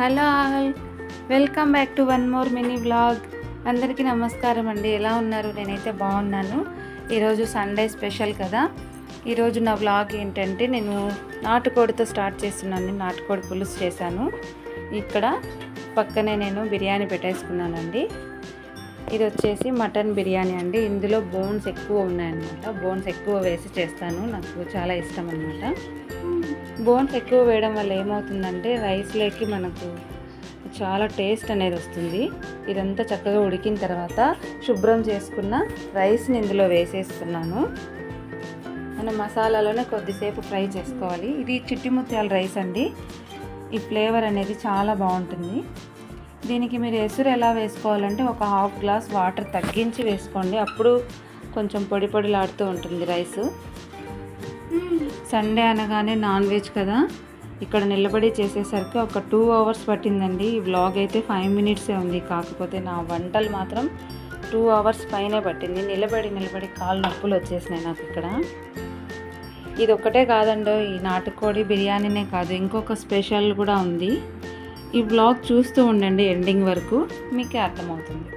Hello all. Welcome back to one more mini vlog. అందరికీ నమస్కారం అండి. ఎలా ఉన్నారు? నేనైతే బాగున్నాను. ఈరోజు సండే స్పెషల్ కదా. ఈరోజు నా వ్లాగ్ ఏంటంటే నేను నాటుకోడితో స్టార్ట్ చేస్తున్నాను. నాటుకోడి పులుసు చేశాను. ఇక్కడ పక్కనే నేను బిర్యానీ పెట్టేసుకున్నానండి. ఇది వచ్చేసి మటన్ బిర్యానీ అండి. ఇందులో బోన్స్ ఎక్కువ ఉన్నాయన్నమాట. బోన్స్ ఎక్కువ వేసి చేస్తాను. నాకు చాలా ఇష్టం అనమాట బోన్స్ ఎక్కువ వేయడం వల్ల ఏమవుతుందంటే రైస్లోకి మనకు చాలా టేస్ట్ అనేది వస్తుంది. ఇదంతా చక్కగా ఉడికిన తర్వాత శుభ్రం చేసుకున్న రైస్ని ఇందులో వేసేస్తున్నాను. మన మసాలాలోనే కొద్దిసేపు ఫ్రై చేసుకోవాలి. ఇది చిట్టి ముత్యాల రైస్ అండి. ఈ ఫ్లేవర్ అనేది చాలా బాగుంటుంది. దీనికి మీరు ఎసురు ఎలా వేసుకోవాలంటే ఒక హాఫ్ గ్లాస్ వాటర్ తగ్గించి వేసుకోండి. అప్పుడు కొంచెం పొడి పొడిలాడుతూ ఉంటుంది రైస్. సండే అనగానే నాన్ వెజ్ కదా. ఇక్కడ నిలబడి చేసేసరికి ఒక టూ అవర్స్ పట్టిందండి. ఈ వ్లాగ్ అయితే ఫైవ్ మినిట్సే ఉంది. కాకపోతే నా వంటలు మాత్రం టూ అవర్స్ పైనే పట్టింది. నిలబడి నిలబడి కాళ్ళు నొప్పులు వచ్చేసినాయి నాకు ఇక్కడ. ఇది ఒక్కటే కాదండి ఈ నాటుకోడి బిర్యానీనే కాదు. ఇంకొక స్పెషల్ కూడా ఉంది. ఈ బ్లాగ్ చూస్తూ ఉండండి ఎండింగ్ వరకు. మీకే అర్థమవుతుంది.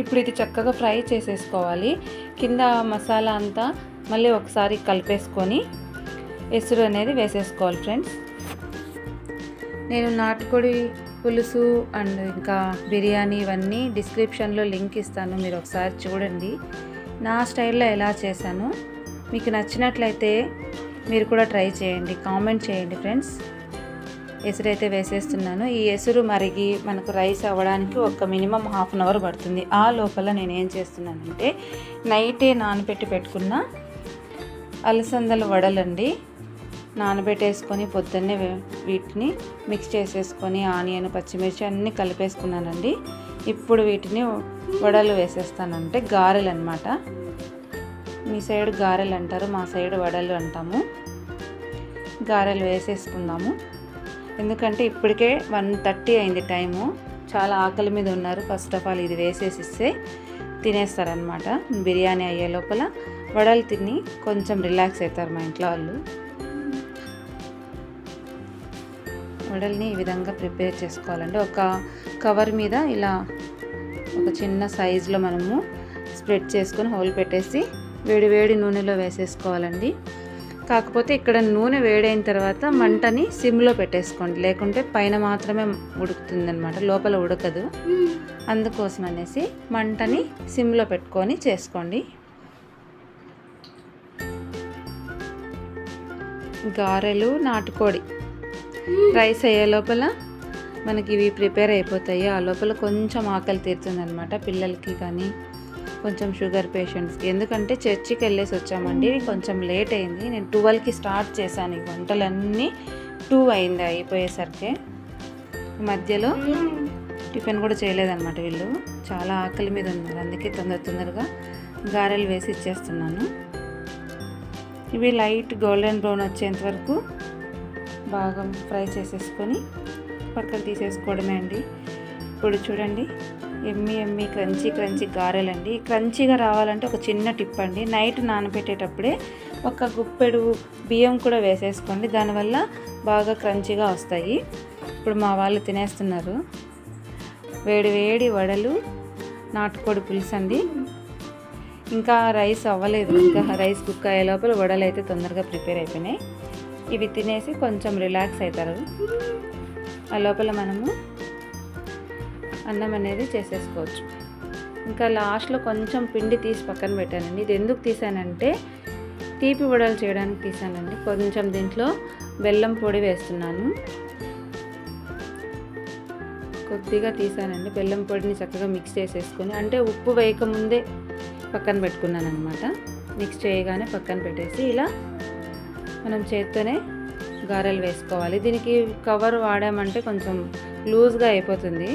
ఇప్పుడు ఇది చక్కగా ఫ్రై చేసేసుకోవాలి. కింద మసాలా అంతా మళ్ళీ ఒకసారి కలిపేసుకొని ఎసురు అనేది వేసేసుకోవాలి ఫ్రెండ్స్. నేను నాటుకోడి పులుసు అండ్ ఇంకా బిర్యానీ ఇవన్నీ డిస్క్రిప్షన్లో లింక్ ఇస్తాను మీరు ఒకసారి చూడండి. నా స్టైల్లో ఎలా చేశాను మీకు నచ్చినట్లయితే మీరు కూడా ట్రై చేయండి కామెంట్ చేయండి ఫ్రెండ్స్. ఎసురు అయితే వేసేస్తున్నాను. ఈ ఎసురు మరిగి మనకు రైస్ అవ్వడానికి ఒక మినిమం హాఫ్ అన్ అవర్ పడుతుంది. ఆ లోపల నేను ఏం చేస్తున్నానంటే నైటే నానబెట్టి పెట్టుకున్న అలసందల వడలండి. నానబెట్టేసుకొని పొద్దున్నే వీటిని మిక్స్ చేసేసుకొని ఆనియన్ పచ్చిమిర్చి అన్నీ కలిపేసుకున్నానండి. ఇప్పుడు వీటిని వడలు వేసేస్తానంటే గారెలు అనమాట మీ సైడ్ గారెలు అంటారు మా సైడ్ వడలు అంటాము. గారెలు వేసేసుకుందాము. ఎందుకంటే ఇప్పటికే వన్ థర్టీ అయింది టైము. చాలా ఆకలి మీద ఉన్నారు. ఫస్ట్ ఆఫ్ ఆల్ ఇది వేసేసి ఇస్తే తినేస్తారనమాట బిర్యానీ అయ్యే లోపల వడలు తిని కొంచెం రిలాక్స్ అవుతారు మా ఇంట్లో వాళ్ళు. వడల్ని ఈ విధంగా ప్రిపేర్ చేసుకోవాలండి. ఒక కవర్ మీద ఇలా ఒక చిన్న సైజులో మనము స్ప్రెడ్ చేసుకొని హోల్ పెట్టేసి వేడి వేడి నూనెలో వేసేసుకోవాలండి. కాకపోతే ఇక్కడ నూనె వేడైన తర్వాత మంటని సిమ్లో పెట్టేసుకోండి. లేకుంటే పైన మాత్రమే ఉడుకుతుంది అనమాట లోపల ఉడకదు. అందుకోసం అనేసి మంటని సిమ్లో పెట్టుకొని చేసుకోండి. గారెలు నాటుకోడి. రైస్ అయ్యే లోపల మనకి ఇవి ప్రిపేర్ అయిపోతాయి. ఆ లోపల కొంచెం ఆకలి తీరుతుంది అనమాట పిల్లలకి కానీ కొంచెం షుగర్ పేషెంట్స్కి. ఎందుకంటే చర్చికి వెళ్ళేసి వచ్చామండి కొంచెం లేట్ అయింది. నేను ట్వెల్వ్కి స్టార్ట్ చేశాను ఈ వంటలన్నీ. టూ అయింది అయిపోయేసరికి. మధ్యలో టిఫిన్ కూడా చేయలేదన్నమాట వీళ్ళు. చాలా ఆకలి మీద ఉన్నారు. అందుకే తొందర తొందరగా గారెలు వేసి ఇచ్చేస్తున్నాను. ఇవి లైట్ గోల్డెన్ బ్రౌన్ వచ్చేంత వరకు బాగా ఫ్రై చేసేసుకొని పక్కకు తీసేసుకోవడమే అండి. ఇప్పుడు చూడండి ఎమ్మి ఎమ్మి క్రంచీ క్రంచీ గారెలండి. క్రంచీగా రావాలంటే ఒక చిన్న టిప్ అండి. నైట్ నానబెట్టేటప్పుడే ఒక గుప్పెడు బియ్యం కూడా వేసేసుకోండి. దానివల్ల బాగా క్రంచీగా వస్తాయి. ఇప్పుడు మా వాళ్ళు తినేస్తున్నారు. వేడి వేడి వడలు నాటుకోడి పులుసు అండి ఇంకా రైస్ అవ్వలేదు. ఇంకా రైస్ కుక్ అయ్యే లోపల వడలు అయితే తొందరగా ప్రిపేర్ అయిపోయినాయి. ఇవి తినేసి కొంచెం రిలాక్స్ అవుతారు. ఆ లోపల మనము అన్నం అనేది చేసేసుకోవచ్చు. ఇంకా లాస్ట్లో కొంచెం పిండి తీసి పక్కన పెట్టానండి. ఇది ఎందుకు తీసానంటే తీపి వడలు చేయడానికి తీసానండి. కొంచెం దీంట్లో బెల్లం పొడి వేస్తున్నాను. కొద్దిగా తీసానండి. బెల్లం పొడిని చక్కగా మిక్స్ చేసేసుకొని అంటే ఉప్పు వేయకముందే పక్కన పెట్టుకున్నాను అనమాట మిక్స్ చేయగానే పక్కన పెట్టేసి ఇలా మనం చేత్తోనే గారెలు వేసుకోవాలి. దీనికి కవర్ వాడామంటే కొంచెం లూజ్గా అయిపోతుంది.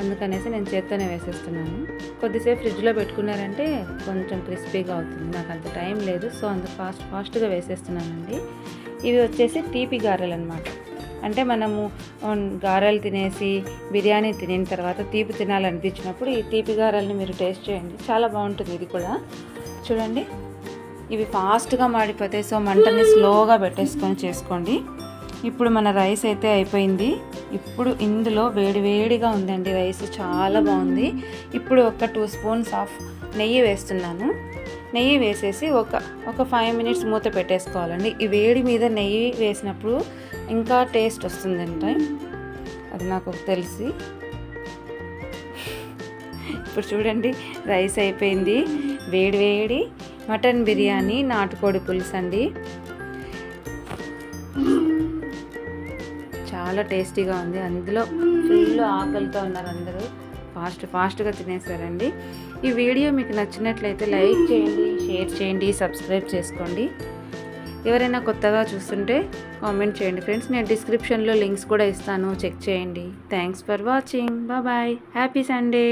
అందుకనేసి నేను చేత్తోనే వేసేస్తున్నాను. కొద్దిసేపు ఫ్రిడ్జ్లో పెట్టుకున్నారంటే కొంచెం క్రిస్పీగా అవుతుంది. నాకు అంత టైం లేదు. సో అంత ఫాస్ట్ ఫాస్ట్గా వేసేస్తున్నానండి. ఇవి వచ్చేసి తీపి గారెలు అనమాట అంటే మనము గారెలు తినేసి బిర్యానీ తినిన తర్వాత తీపి తినాలనిపించినప్పుడు ఈ తీపి గారెల్ని మీరు టేస్ట్ చేయండి. చాలా బాగుంటుంది ఇది కూడా. చూడండి. ఇవి ఫాస్ట్గా మాడిపోతే సో మంటని స్లోగా పెట్టేసుకొని చేసుకోండి. ఇప్పుడు మన రైస్ అయితే అయిపోయింది. ఇప్పుడు ఇందులో వేడివేడిగా ఉందండి రైస్. చాలా బాగుంది. ఇప్పుడు ఒక టూ స్పూన్స్ ఆఫ్ నెయ్యి వేస్తున్నాను. నెయ్యి వేసేసి ఒక ఒక ఫైవ్ మినిట్స్ మూత పెట్టేసుకోవాలండి. ఈ వేడి మీద నెయ్యి వేసినప్పుడు ఇంకా టేస్ట్ వస్తుందంట. అది నాకు తెలిసి. ఇప్పుడు చూడండి రైస్ అయిపోయింది. వేడి వేడి. మటన్ బిర్యానీ నాటుకోడి పులుసు అండి. చాలా టేస్టీగా ఉంది. అందులో ఫుల్ ఆకలితో ఉన్నారు అందరూ. ఫాస్ట్ ఫాస్ట్గా తినేసారండి ఈ వీడియో మీకు నచ్చినట్లయితే లైక్ చేయండి షేర్ చేయండి సబ్స్క్రైబ్ చేసుకోండి. ఎవరైనా కొత్తగా చూస్తుంటే కామెంట్ చేయండి ఫ్రెండ్స్. నేను డిస్క్రిప్షన్లో లింక్స్ కూడా ఇస్తాను. చెక్ చేయండి. Thanks for watching. Bye. Happy Sunday.